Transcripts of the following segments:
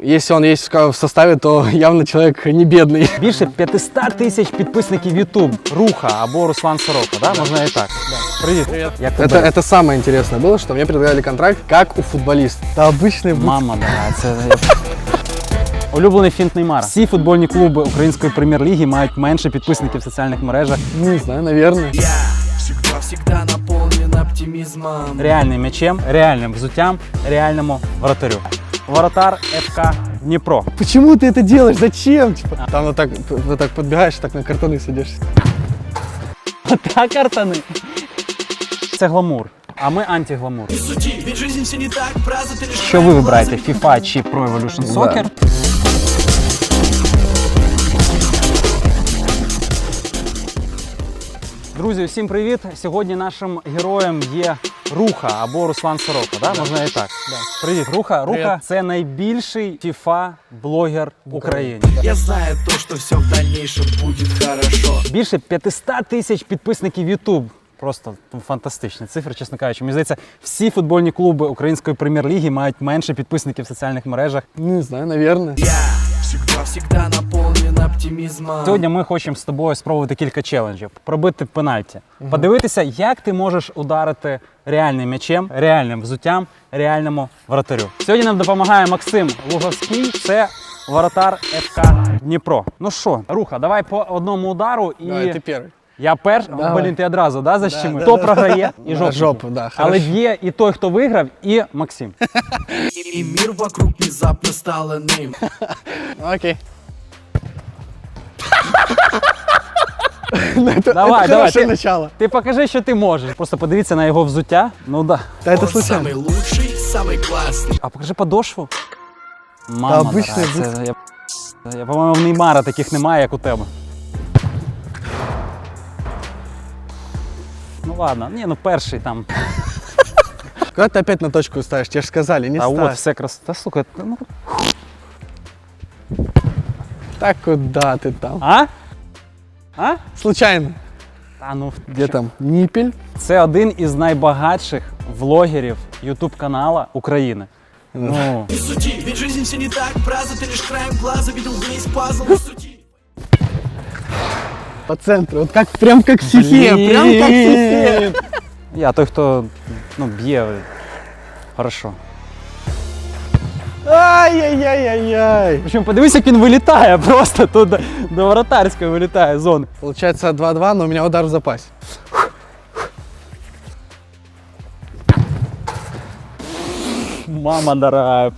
если он есть в составе, то явно человек не бедный. Більше 500 тисяч підписників YouTube. Руха або Руслан Сорока, да? можна і так. Привіт. Як Это, тебе? это самое интересное было, что мне предлагали контракт как у футболиста. Да обычный будь- Мама, да, це улюблений фінт Неймара. Всі футбольні клуби української прем'єр-ліги мають менше підписників в соціальних мережах. Не знаю, наверное. Я всегда, всегда наполнен оптимизмом Реальним м'ячем, реальним взуттям, реальному воротарю. Воротар ФК Дніпро. Почему ты это делаешь? Зачем? Типа, там вот так, вот так подбегаешь, так на картоны садишься. Та картани. Це гламур. А ми антигламур. Так, Що ви вибираєте? FIFA чи Pro Evolution Soccer? Друзі, всім привіт! Сьогодні нашим героєм є Руха або Руслан Сорока. Да? Можна і так. Привіт, Руха. Руха Привіт. це найбільший FIFA блогер в Україні. Я знаю то, что все в дальнейшем будет хорошо Більше 500 тисяч підписників YouTube. Просто фантастичні цифри, чесно кажучи. Мені здається, всі футбольні клуби української прем'єр-ліги мають менше підписників в соціальних мережах. Не знаю, наверное. Я всегда, всегда наполнен оптимизмом Сьогодні ми хочемо з тобою спробувати кілька челенджів, пробити пенальті, подивитися, як ти можеш ударити реальним м'ячем, реальним взуттям, реальному воротарю. Сьогодні нам допомагає Максим Луговський. Це воротар ФК Дніпро. Ну що, руха, давай по одному удару і Давай, ты первый. я перш. Давай. Блін, ти одразу да, защемив? Да, Хто да, програє і Да, жопу. жопу, да, Але хорошо. є і той, хто виграв, і Максим. И мир вокруг внезапно стал иным Окей. Ну, это, Давай, это давай, хорошее ты- начало. Ти покажи, що ти можеш. Просто подивіться на його взуття. Ну да. Да это Он случайно. самый лучший, самый классный А покажи подошву. Мама, обичний дорога, це, я, я, по-моєму, в Неймара таких немає, як у тебе. Ну ладно, ні, ну перший там. Когда ты опять на точку ставишь? Тебе же сказали, не А ставь. от все крас. Та слухай, та. Так куда ты там? А? А? Случайно. Та ну Где що? там? Ниппель? Це один із найбагатших влогерів Ютуб канала України. Ну, Не суди, ведь жизнь все не так, фраза ты лишь краем глаза видел весь пазл Не суди По центру. Вот как, прям как в стихе. Прям как в стихе. я той, хто ну, б'є. Хорошо. Ай-яй-яй-яй-яй. Причому подивись, як він вилітає просто тут до, до воротарської вилітає зони. Получается 2-2, но у меня удар в запасе. Мама дорогая.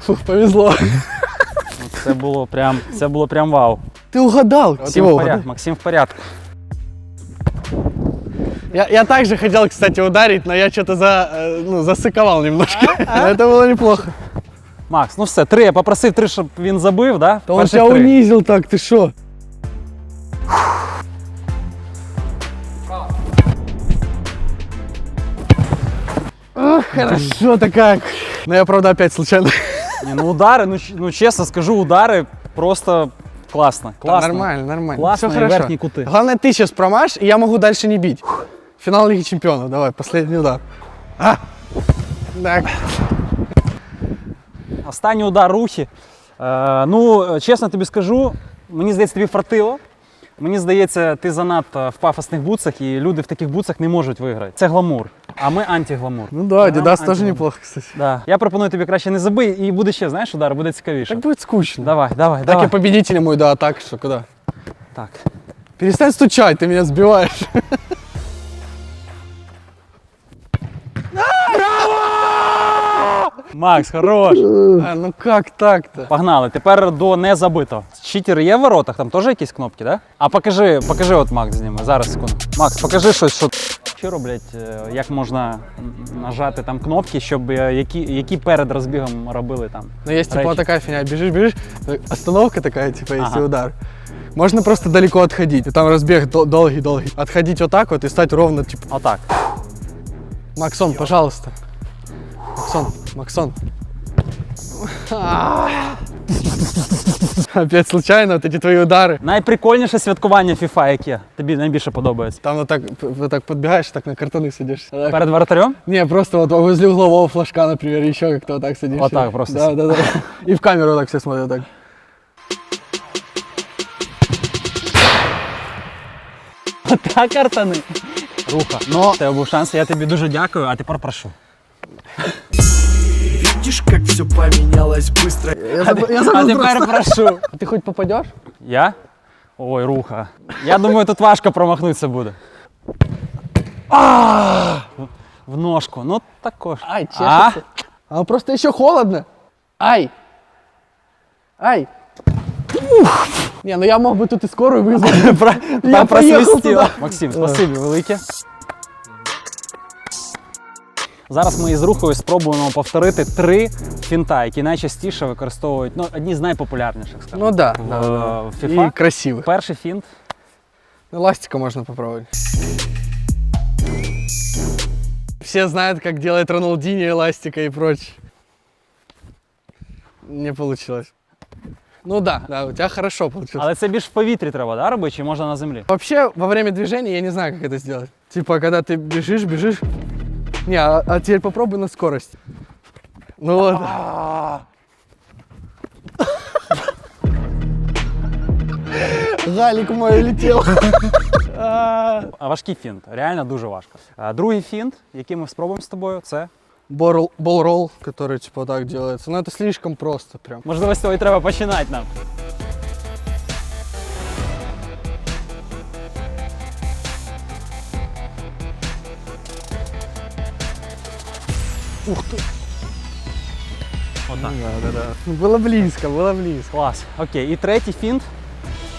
Фух, повезло. Це було прям, це було прям вау. Ты угадал. Максим Его в порядку. угадал. Максим в порядку. Я, я также хотел, кстати, ударить, но я что-то за, э, ну, засыковал немножко. Но это было неплохо. Макс, ну все, три. Я попросив три, щоб він забив, да? Да он Перших тебя три. унизил так, ты шо? Ох, хорошо-то как. Но я, правда, опять случайно. Ні, ну удари, ну, ч- ну чесно скажу, удари просто класно. Класно. Нормально, нормально. Классно, Всё и хорошо. верхние куты. Главное, ты сейчас промажь, и я могу дальше не бить. Финал Лиги Чемпионов. Давай, последний удар. А! Так. Останній удар рухи. Е, ну, чесно тобі скажу, мені здається, тобі фартило. Мені здається, ти занадто в пафосних бутсах, і люди в таких бутсах не можуть виграти. Це гламур. А ми антигламур. Ну да, Нам Adidas тоже антигламур. неплохо, кстати. Да. Я пропоную тобі краще не забий, і буде ще, знаєш, удар, буде цікавіше. Так будет скучно. Давай, давай, Так давай. я победителем уйду, а так что, куда? Так. Перестань стучать, ты меня сбиваешь. Макс, хорош. А, ну как так-то? Погнали. Тепер до незабито. Читер є в воротах, там теж якісь кнопки, да? А покажи, покажи, от Макс зніме. Зараз секунду. Макс, покажи щось, що роблять, е, як можна нажати там кнопки, щоб е, які, які перед розбігом робили там. Ну есть типа Речи. вот такая фигня, бежишь, бежишь, э, остановка такая, типа, если Ага. удар. Можно просто далеко отходить, там разбег дол- долгий-долгий. Отходить вот так вот и стать ровно, типа, Отак. Максон, пожалуйста. Максон, Максон. А, Опять случайно, вот эти твои удары. Найприкольніше святкування FIFA, яке тобі найбільше подобається. Там вот так, вот так подбегаешь, так на картоны садишься. Так. Перед воротарем? Не, просто вот возле углового флажка, например, еще как-то вот так садишься. Вот так просто Да, да, да. И в камеру так все смотрят так. Та картани. Руха. Ну, в тебе був шанс, я тобі дуже дякую, а тепер прошу. Видишь, как все поменялось быстро Я забыл, я А забыл тепер прошу. Ты хоть попадешь? Я? Ой, руха. Я думаю, тут важко промахнутися буде. А! В ножку. Ну також. Ай, А? чешется. А просто еще холодно. Ай. Ай. Ух. Не, ну я мог бы тут и скорую вызвать. Про- Я Там поїхав просвистіло. туди. Максим, спасибі велике. Зараз ми із рухою спробуємо повторити три фінта, які найчастіше використовують, ну, одні з найпопулярніших, скажімо, Ну да, в, да, да. в И FIFA. красивых. Перший фінт. Эластика можно попробовать. Все знают, как делает Роналдини эластика и прочее. Не получилось. Ну да, да, у тебя хорошо получилось. Але це більш в повітрі треба, да, робити, чи можна на землі? Вообще, во время движения я не знаю, как это сделать. Типа, когда ты бежишь, бежишь. Не, а, а теперь попробуй на скорость. Ну вот. Галик мой улетел. А. А важкий фінт, реально дуже важко. А, другий фінт, який ми спробуємо з тобою, це Борл- Болл-ролл, который типа вот так делается. Но это слишком просто прям. можливо з цього і треба починати нам. Ух ты. Отак. Да, да, да. Было близко, было близко. Клас. Окей. І третій фінт.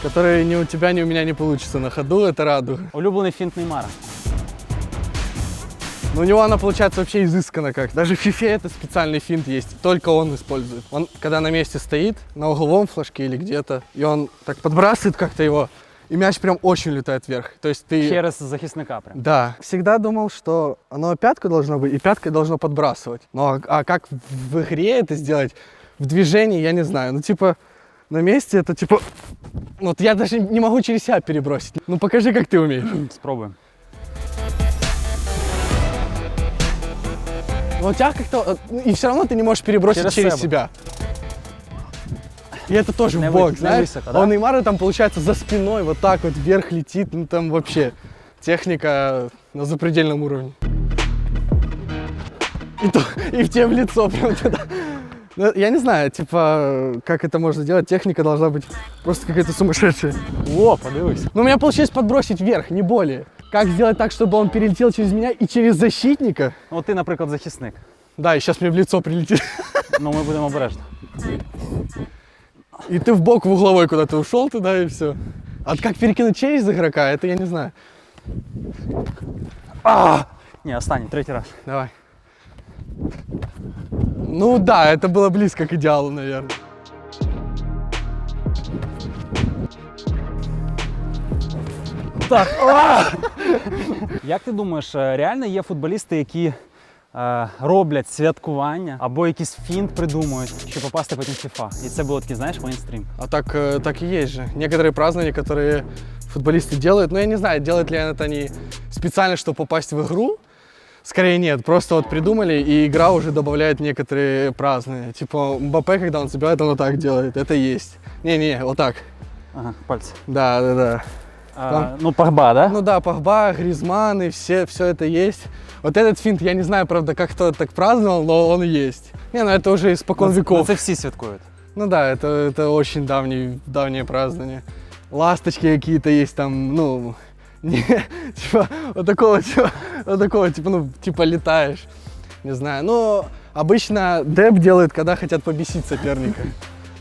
Который ни у тебя, ни у меня не получится на ходу, это радуга. Улюблений фінт Неймара. Но у него она получается вообще изысканно как. Даже в фифе это специальный финт есть, только он использует. Он, когда на месте стоит, на угловом флажке или где-то, и он так подбрасывает как-то его, и мяч прям очень летает вверх. То есть ты... Через захисника прям. Да. Всегда думал, что оно пяткой должно быть, и пяткой должно подбрасывать. Но а, а как в, в игре это сделать, в движении, я не знаю. Ну, типа, на месте это типа... Вот я даже не могу через себя перебросить. Ну, покажи, как ты умеешь. Спробуємо. Но у тебя как-то... э, ну, И все равно ты не можешь перебросить Через через, себя. себя. И это тоже в бок, знаешь? высоко, А да? у Неймара там получается за спиной вот так вот вверх летит, ну там вообще техника на запредельном уровне. И, то, и в в лицо прям туда. Ну, Я не знаю, типа, как это можно делать, техника должна быть просто какая-то сумасшедшая. О, подивись. Но у меня получилось подбросить вверх, не более. Как сделать так, чтобы он перелетел через меня и через защитника? Ну, ти, наприклад, захисник. Да, и сейчас мне в лицо прилетит. Ну, ми будемо обережно. И ты в бок в угловой куда-то ушел туда и все. А как перекинуть через игрока, это я не знаю. Ні, останній, третій раз. Давай. Ну да, это было близко к идеалу, наверное. Так. Як ти думаєш, е, реально є футболісти, які е, роблять святкування або якийсь фінт придумують, щоб попасти потім в FIFA? І це було такий, знаєш, мейнстрім. А так, э, так и есть же. Некоторые празднования, которые футболисты делают, но я не знаю, делают ли это они специально, чтобы попасть в игру. Скорее нет, просто вот придумали, и игра уже добавляет некоторые празднования. Типа Мбаппе, когда он забивает, он вот так делает. Это есть. Не-не, вот так. Ага, пальці. Да, да, да. А, ну, пагба, да? Ну да, Погба, Гризман и все, все это есть. Вот этот финт, я не знаю, правда, как кто так праздновал, но он есть. Не, ну это уже испокон Ну, це- веков. ну, Це всі святкують. Ну да, это, это очень давние, давнее празднование. Ласточки какие-то есть там, ну, не, типа, вот такого, типа, вот такого, типа, ну, типа летаешь. Не знаю. Но обычно деп делают, когда хотят побесить соперника.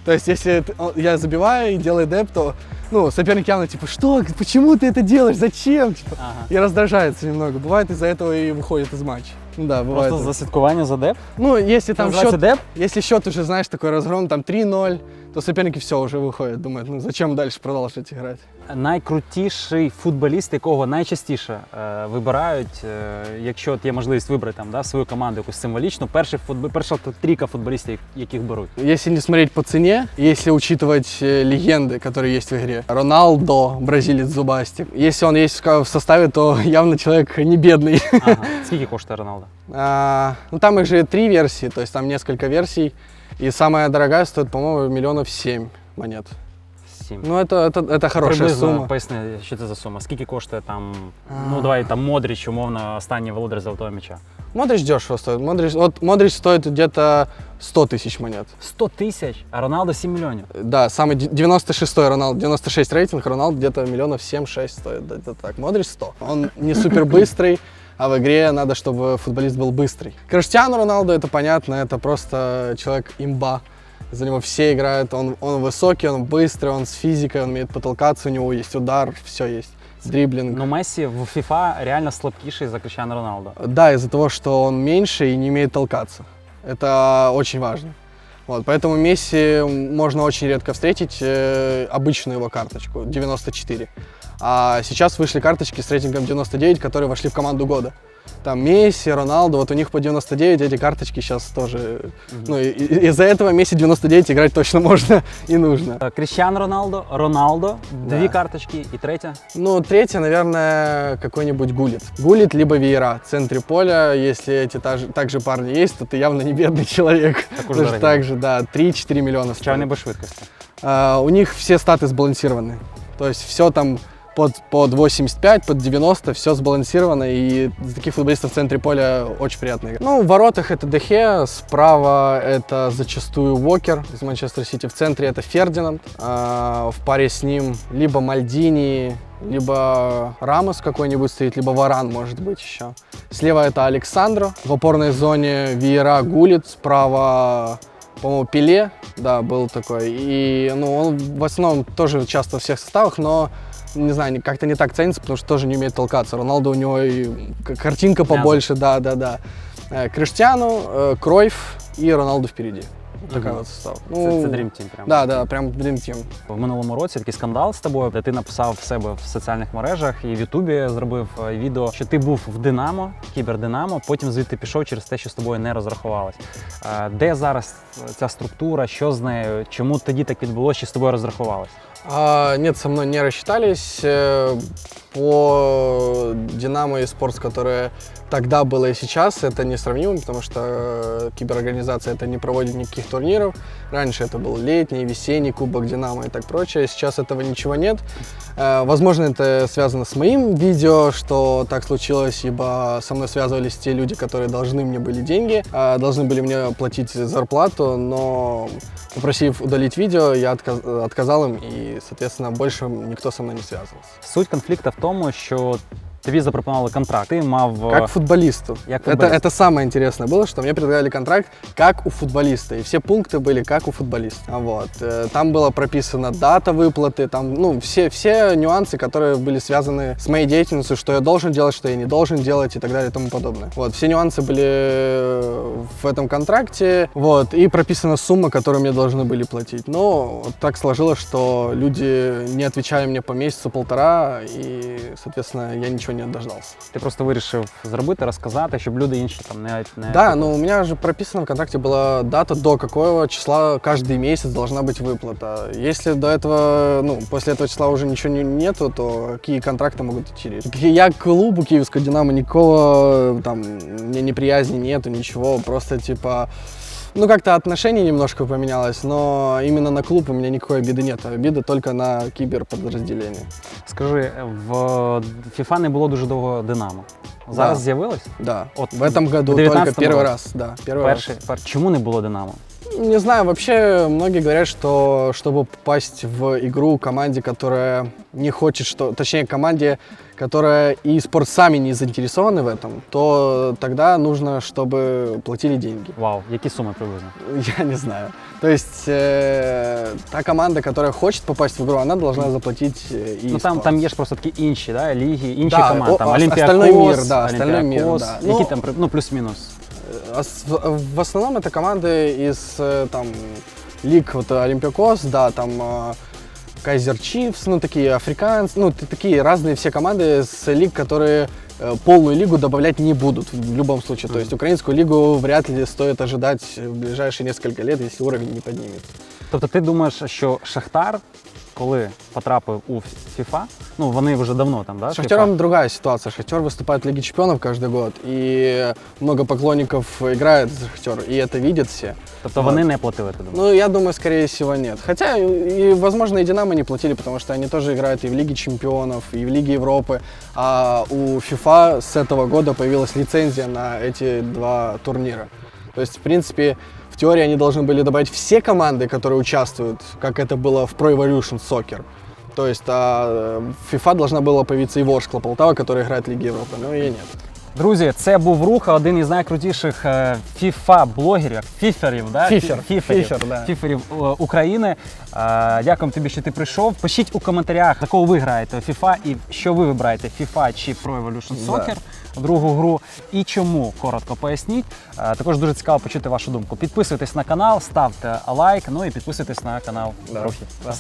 То есть, если я забиваю и делаю деп, то, ну, соперник явно, типа, что, почему ты это делаешь, зачем, типа, Ага. и раздражается немного. Бывает из-за этого и выходит из матча. Ну Да, бывает. Просто за слідкування за деп? Ну, если там счет, деп? если счет уже, знаешь, такой разгром, там 3-0, то соперники все уже выходят, думают, ну зачем дальше продолжать играть. Найкрутіший футболіст, якого найчастіше е, вибирають, е, якщо от є можливість вибрати там, да, свою команду якусь символічну, перший футбол, перша трійка футболістів, яких беруть. Если не смотреть по цене, если учитывать э, легенды, которые есть в игре, Роналдо, бразилец зубастик, если он есть в ка- в составе, то явно человек не бедный. Ага. Скільки коштує Роналдо? А, ну там их же три версии, то есть там несколько версий, и самая дорогая стоит, по-моему, миллионов семь монет. Сім. Ну это, это, это хорошая Приблизно сумма. поясни, що це за сума. Скільки коштує там, А. ну давай там Модріч, умовно, останній володар золотого м'яча. Модрич дешево стоит. Модрич, вот Модрич стоит где-то 100 тысяч монет. 100 тисяч, а Роналдо 7 мільйонів. Да, самый де- 96-й Роналд, 96 рейтинг, Роналд где-то миллионов 7-6 стоит, где-то так. Модрич 100. Он не супер быстрый, а в игре надо, чтобы футболист был быстрый. Криштиану Роналду это понятно, это просто человек имба. За него все играют, он, он высокий, он быстрый, он с физикой, он умеет потолкаться, у него есть удар, все есть. Дриблинг. Ну Месі в FIFA реально слабкіший за Крищану Роналдо. Да, из-за того, что он меньше и не умеет толкаться. Это очень важно. Вот, поэтому Месси можно очень редко встретить э, обычную его карточку 94. А сейчас вышли карточки с рейтингом 99, которые вошли в команду года. Там Месси, Роналду, вот у них по 99 эти карточки сейчас тоже... Ну, и- и- из-за этого Месси 99 играть точно можно и нужно. Е, Кріщан Роналдо, Роналдо, дві Да. карточки і третя. Ну, третье, наверное, какой-нибудь Гулит. Гулит либо Веера в центре поля. Если эти та же- также парни есть, то ты явно не бедный человек. Так уж Даже дорогие. так же, да, 3-4 миллиона Чи вони стоит. без швидкості? А, у них все статы сбалансированы. То есть все там под, под 85, под 90, все сбалансировано, и за таких футболистов в центре поля очень приятно играть. Ну, в воротах это Дехе, справа это зачастую Уокер из Манчестер Сити, в центре это Фердинанд, а, в паре с ним либо Мальдини, либо Рамос какой-нибудь стоит, либо Варан может быть еще. Слева это Александро, в опорной зоне Виера Гулит, справа по-моему, Пеле, да, был такой. И, ну, он в основном тоже часто во всех составах, но, не знаю, как-то не так ценится, потому что тоже не умеет толкаться. Роналдо у него и картинка побольше, да, да, да. Э, Криштиану, э, Кройф и Роналду впереди. Вот такая Мгм. вот состав. Це, це Dream Team прямо. Да, да, прям Dream Team. В минулому році такий скандал з тобою, де ти написав в себе в соціальних мережах і в Ютубі зробив е, відео, що ти був в Динамо, кібердинамо, потім звідти пішов через те, що з тобою не розрахувались. Е, Де зараз ця структура, що з нею, чому тоді так відбулося, чи з тобою розрахувались? А, нет, со мной не рассчитались. Э, По Динамо и Спортс, которое тогда было и сейчас, это несравнимо, потому что э, киберорганизация это не проводит никаких турниров. Раньше это был летний, весенний кубок Динамо и так прочее. Сейчас этого ничего нет. Э, Возможно, это связано с моим видео, что так случилось, ибо со мной связывались те люди, которые должны мне были деньги, должны были мне платить зарплату, но попросив удалить видео, я отказ- отказал им, и, соответственно, больше никто со мной не связывался. Суть конфлікту в тому, що тобі запропонували контракт. Ти мав е, Как футболисту. Як это, футболист. это самое интересное было, что мне предлагали контракт как у футболиста. И все пункты были как у футболиста. А Вот. Э, Там была прописана дата выплаты, там, ну, все, все нюансы, которые были связаны с моей деятельностью, что я должен делать, что я не должен делать и так далее и тому подобное. Вот. Все нюансы были э, в этом контракте. Вот. И прописана сумма, которую мне должны были платить. Но вот так сложилось, что люди не отвечали мне по месяцу полтора, и, соответственно, я ничего не дождался. Ти просто вирішив зробити, розказати, щоб люди інші там не, не Да, но у меня же прописано в контракте была дата, до какого числа каждый месяц должна быть выплата. Если до этого, ну, после этого числа уже ничего не- нету, то какие контракты могут идти речь? Я к клубу Киевского Динамо никакого там мне неприязни нету, ничего, просто типа ну, как-то отношение немножко поменялось, но именно на клуб у меня никакой обиды нет. Обида только на киберподразделение. Скажи, в FIFA не було дуже довго Динамо. Зараз Да. з'явилось? Да. Вот в этом году в только 19-м первый році? раз. Да, первый Перший, раз. пер... Чому не було Динамо? Не знаю, вообще многие говорят, что чтобы попасть в игру команде, которая не хочет, что, точнее команде, которая и спорт сами не заинтересованы в этом, то тогда нужно, чтобы платили деньги. Вау, які суми приблизно? Я не знаю. То есть э, та команда, которая хочет попасть в игру, она должна заплатить э, і Ну там, спорт. там є ж просто такі інші да, ліги, інші Да, команди. о, Там о, Олімпіакос, остальной мир, да, остальной мир, Олімпіакос. да. Які Ну, там при- ну, плюс-мінус. С- В основном это команды из э, там лиг вот Олимпиакос, да, там э, Кайзер Чифс, ну такие африканцы, ну такие разные все команды с лиг, которые э, полную лигу добавлять не будут в любом случае. То есть украинскую лигу вряд ли стоит ожидать в ближайшие несколько лет, если уровень не поднимется. Тобто ти думаєш, що Шахтар, коли потрапив у FIFA, ну вони вже давно там, да? С Шахтером другая ситуация. Шахтер выступает в Лиге Чемпионов каждый год, и много поклонников играет за Шахтер, и это видят все. Тобто вони не платили, ти думаєш? Ну, я думаю, скорее всего, нет. Хотя, и, возможно, и Динамо не платили, потому что они тоже играют и в Лиге Чемпионов, и в Лиге Европы. А у FIFA с этого года появилась лицензия на эти два турнира. То есть, в принципе, в теории они должны были добавить все команды, которые участвуют, как это было в Pro Evolution Soccer. То есть а, э, в FIFA должна была появиться и Ворскла Полтава, которая играет в Лиге Европы, но ее нет. Друзі, це був Руха, один із найкрутіших е, FIFA-блогерів, фіферів, да? Фіфер, фіферів, фіфер, да. фіферів е, України. Е, Дякуємо тобі, що ти прийшов. Пишіть у коментарях, на кого ви граєте у FIFA і що ви вибираєте FIFA чи Pro Evolution Да. Другу гру, і чому коротко поясніть. Е, Також дуже цікаво почути вашу думку. Підписуйтесь на канал, ставте лайк, ну і підписуйтесь на канал Да. Рухи. Да.